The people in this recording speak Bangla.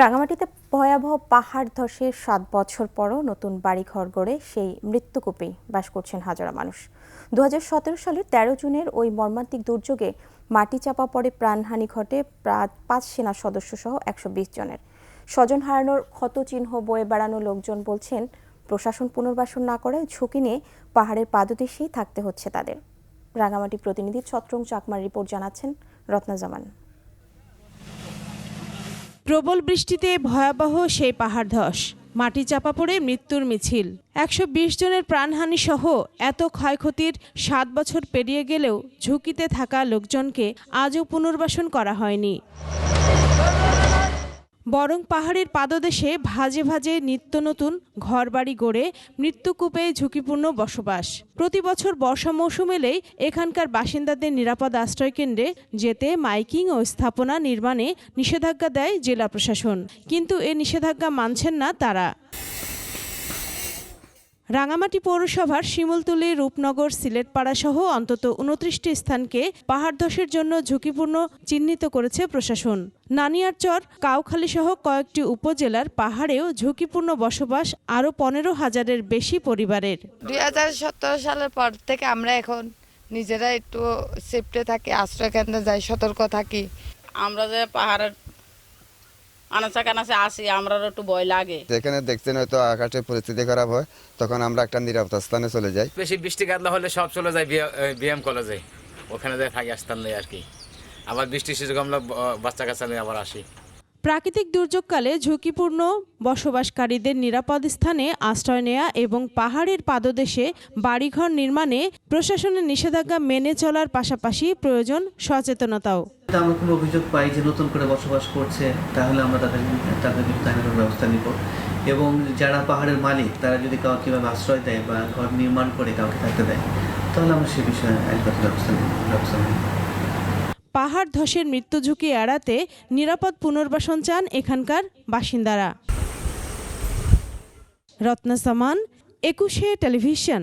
রাঙামাটিতে ভয়াবহ পাহাড় ধসের সাত বছর পরও নতুন বাড়িঘর গড়ে সেই মৃত্যুকূপেই বাস করছেন হাজারা মানুষ। দু হাজার সতেরো সালের তেরো জুনের ওই মর্মান্তিক দুর্যোগে মাটি চাপা পড়ে প্রাণহানি ঘটে পাঁচ সেনা সদস্য সহ একশো বিশ জনের। স্বজন হারানোর ক্ষতচিহ্ন বয়ে বেড়ানো লোকজন বলছেন, প্রশাসন পুনর্বাসন না করায় ঝুঁকি নিয়ে পাহাড়ের পাদদেশেই থাকতে হচ্ছে তাদের। রাঙামাটি প্রতিনিধি ছত্রং চাকমার রিপোর্ট জানাচ্ছেন রত্না জামান। প্রবল বৃষ্টিতে ভয়াবহ সেই পাহাড় ধস। মাটি চাপা পড়ে মৃত্যুর মিছিল। একশো বিশ জনের প্রাণহানি সহ এত ক্ষয়ক্ষতির সাত বছর পেরিয়ে গেলেও ঝুঁকিতে থাকা লোকজনকে আজও পুনর্বাসন করা হয়নি। বরং পাহাড়ের পাদদেশে ভাজে ভাজে নিত্য নতুন ঘরবাড়ি গড়ে মৃত্যুকূপে ঝুঁকিপূর্ণ বসবাস। প্রতি বছর বর্ষা মৌসুম এলেই এখানকার বাসিন্দাদের নিরাপদ আশ্রয়কেন্দ্রে যেতে মাইকিং ও স্থাপনা নির্মাণে নিষেধাজ্ঞা দেয় জেলা প্রশাসন। কিন্তু এ নিষেধাজ্ঞা মানছেন না তারা। রাঙামাটি পৌরসভার শিমুলতুলি রূপনগর সিলেটপাড়া সহ অন্তত উনত্রিশটি স্থানকে পাহাড় ধসের জন্য ঝুঁকিপূর্ণ চিহ্নিত করেছে প্রশাসন। নানিয়ারচর কাউখালী সহ কয়েকটি উপজেলার পাহাড়েও ঝুঁকিপূর্ণ বসবাস আরও পনেরো হাজারের বেশি পরিবারের। দুই হাজার সতেরো সালের পর থেকে আমরা এখন নিজেরা একটু সেফটে থাকি আশ্রয় কেন্দ্রে যাই, সতর্ক থাকি। আমরা যে পাহাড়ের আনাচা কানাচে আসি আমরা একটু ভয় লাগে। যেখানে দেখছেন হয়তো আকাশের পরিস্থিতি খারাপ হয় তখন আমরা একটা নিরাপদ স্থানে চলে যাই। বেশি বৃষ্টি কাতলা হলে সব চলে যায় বিএম কলেজে। ওখানে যায় থাকি আসতাম নেই আর কি। আবার বৃষ্টি সুযোগ আমরা বাচ্চা কাচ্চা নিয়ে আবার আসি। প্রাকৃতিক দুর্যোগকালে ঝুঁকিপূর্ণ বসবাসকারীদের নিরাপদ স্থানে আশ্রয় নেয়া এবং পাহাড়ের পাদদেশে বাড়িঘর নির্মাণে প্রশাসনের নিষেধাজ্ঞা মেনে চলার পাশাপাশি প্রয়োজন সচেতনতাও। যদি আমরা কোনো অভিযোগ পাই যে নতুন করে বসবাস করছে, তাহলে আমরা তাদের তাদের বিরুদ্ধে আইনানুগ ব্যবস্থা নিব। এবং যারা পাহাড়ের মালিক, তারা যদি কাউকে কীভাবে আশ্রয় দেয় বা ঘর নির্মাণ করে কাউকে থাকতে দেয়, তাহলে আমরা সে বিষয়ে আইনগত ব্যবস্থা ব্যবস্থা নেব। পাহাড় ধসের মৃত্যু ঝুঁকি এড়াতে নিরাপদ পুনর্বাসন চান এখানকার বাসিন্দারা। রত্না সামান, একুশে টেলিভিশন।